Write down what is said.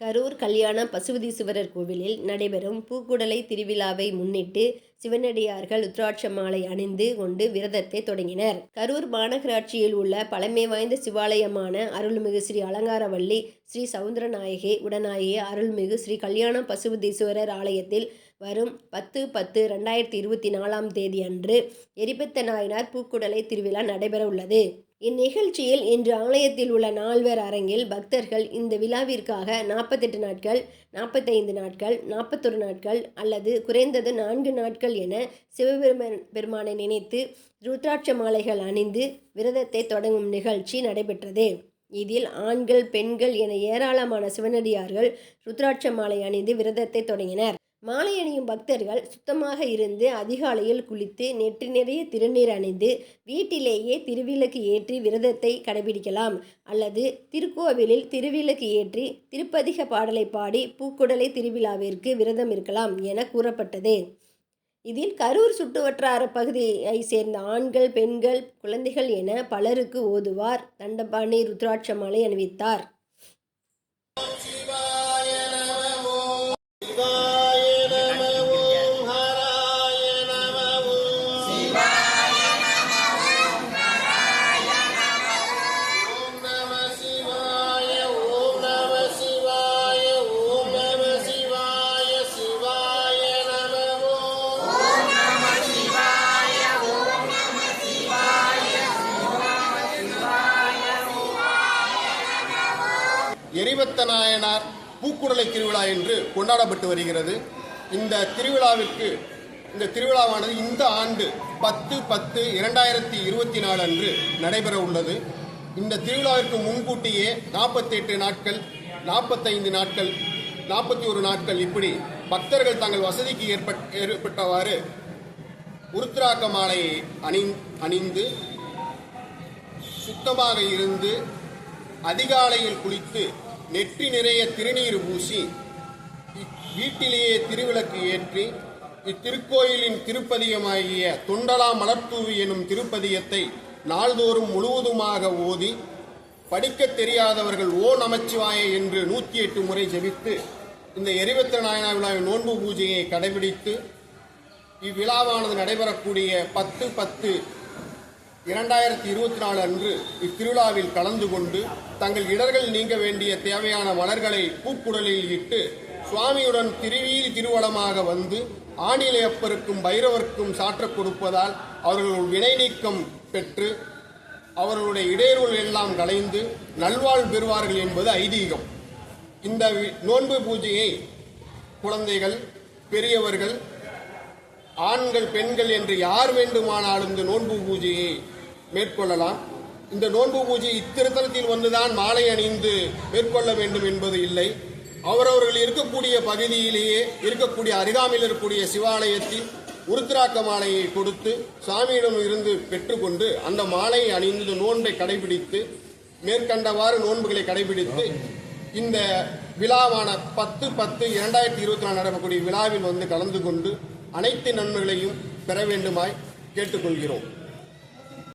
கரூர் கல்யாண பசுபதீஸ்வரர் கோவிலில் நடைபெறும் பூக்குடலை திருவிழாவை முன்னிட்டு சிவனடியார்கள் ருத்ராட்ச மாலை அணிந்து கொண்டு விரதத்தை தொடங்கினர். கரூர் மாநகராட்சியில் உள்ள பழமை வாய்ந்த சிவாலயமான அருள்மிகு ஸ்ரீ அலங்காரவல்லி ஸ்ரீ சவுந்தரநாயகி உடனாகிய அருள்மிகு ஸ்ரீ கல்யாண பசுபதீஸ்வரர் ஆலயத்தில் வரும் பத்து பத்து ரெண்டாயிரத்தி இருபத்தி நாலாம் தேதி அன்று எரிபத்த நாயனார் பூக்குடலை திருவிழா நடைபெற உள்ளது. இந்நிகழ்ச்சியில் இன்று ஆலயத்தில் உள்ள நால்வர் அரங்கில் பக்தர்கள் இந்த விழாவிற்காக நாற்பத்தெட்டு நாட்கள் நாற்பத்தைந்து நாட்கள் நாற்பத்தொரு நாட்கள் அல்லது குறைந்தது நான்கு நாட்கள் என சிவபெருமன் பெருமானை நினைத்து ருத்ராட்ச மாலைகள் அணிந்து விரதத்தை தொடங்கும் நிகழ்ச்சி நடைபெற்றது. இதில் ஆண்கள் பெண்கள் என ஏராளமான சிவனடியார்கள் ருத்ராட்ச மாலை அணிந்து விரதத்தை தொடங்கினர். மாலை அணியும் பக்தர்கள் சுத்தமாக இருந்து அதிகாலையில் குளித்து நெற்றி நிறைய திருநீர் அணிந்து வீட்டிலேயே திருவிளக்கு ஏற்றி விரதத்தை கடைபிடிக்கலாம். அல்லது திருக்கோவிலில் திருவிளக்கு ஏற்றி திருப்பதிக பாடலை பாடி பூக்குடலை திருவிழாவிற்கு விரதம் இருக்கலாம் என கூறப்பட்டது. இதில் கரூர் சுற்றுவட்டார பகுதியை சேர்ந்த ஆண்கள் பெண்கள் குழந்தைகள் என பலருக்கு ஓதுவார் தண்டபாணி ருத்ராட்சமாலை அணிவித்தார். எரிவத்த நாயனார் பூக்குடலை திருவிழா என்று கொண்டாடப்பட்டு வருகிறது. இந்த திருவிழாவிற்கு இந்த திருவிழாவானது இந்த ஆண்டு பத்து பத்து இரண்டாயிரத்தி இருபத்தி நாலு அன்று நடைபெற உள்ளது. இந்த திருவிழாவிற்கு முன்கூட்டியே நாற்பத்தெட்டு நாட்கள் நாற்பத்தைந்து நாட்கள் நாற்பத்தி ஒரு நாட்கள் இப்படி பக்தர்கள் தங்கள் வசதிக்கு ஏற்பட் ஏற்பட்டவாறு உருத்ராக்க மாலையை அணி அணிந்து சுத்தமாக இருந்து அதிகாலையில் குளித்து நெற்றி நிறைய திருநீர் பூசி வீட்டிலேயே திருவிளக்கு ஏற்றி இத்திருக்கோயிலின் திருப்பதியமாகிய தொண்டலா மலர்தூவி எனும் திருப்பதியத்தை நாள்தோறும் முழுவதுமாக ஓதி படிக்கத் தெரியாதவர்கள் ஓ நமச்சிவாய என்று நூற்றி எட்டு முறை ஜெபித்து இந்த எரிபத்திர நாயனா விழாவின் நோன்பு பூஜையை கடைபிடித்து இவ்விழாவானது நடைபெறக்கூடிய பத்து பத்து இரண்டாயிரத்தி இருபத்தி நாலு அன்று இத்திருவிழாவில் கலந்து கொண்டு தங்கள் இடர்கள் நீங்க வேண்டிய தேவையான மலர்களை பூக்குடலில் இட்டு சுவாமியுடன் திருவீதி திருவளமாக வந்து ஆணிலையப்பருக்கும் பைரவர்க்கும் சாற்றக் கொடுப்பதால் அவர்கள் வினை நீக்கம் பெற்று அவர்களுடைய இடையூறுகள் எல்லாம் கலைந்து நல்வாழ்வு பெறுவார்கள் என்பது ஐதீகம். இந்த வி- நோன்பு பூஜையை குழந்தைகள் பெரியவர்கள் ஆண்கள் பெண்கள் என்று யார் வேண்டுமானாலும் இந்த நோன்பு பூஜையை மேற்கொள்ளலாம். இந்த நோன்பு பூஜை இத்திருத்தலத்தில் வந்துதான் மாலை அணிந்து மேற்கொள்ள வேண்டும் என்பது இல்லை. அவரவர்கள் இருக்கக்கூடிய பகுதியிலேயே இருக்கக்கூடிய அருகாமையில் இருக்கக்கூடிய சிவாலயத்தில் உருத்திராக்க மாலையை கொடுத்து சாமியிடம் இருந்து பெற்றுக்கொண்டு அந்த மாலையை அணிந்து நோன்பை கடைபிடித்து மேற்கண்டவாறு நோன்புகளை கடைபிடித்து இந்த விழாவான பத்து பத்து இரண்டாயிரத்தி இருபத்தி நாலு நடக்கக்கூடிய விழாவில் வந்து கலந்து கொண்டு அனைத்து நன்மைகளையும் பெற வேண்டுமாய் கேட்டுக்கொள்கிறோம்.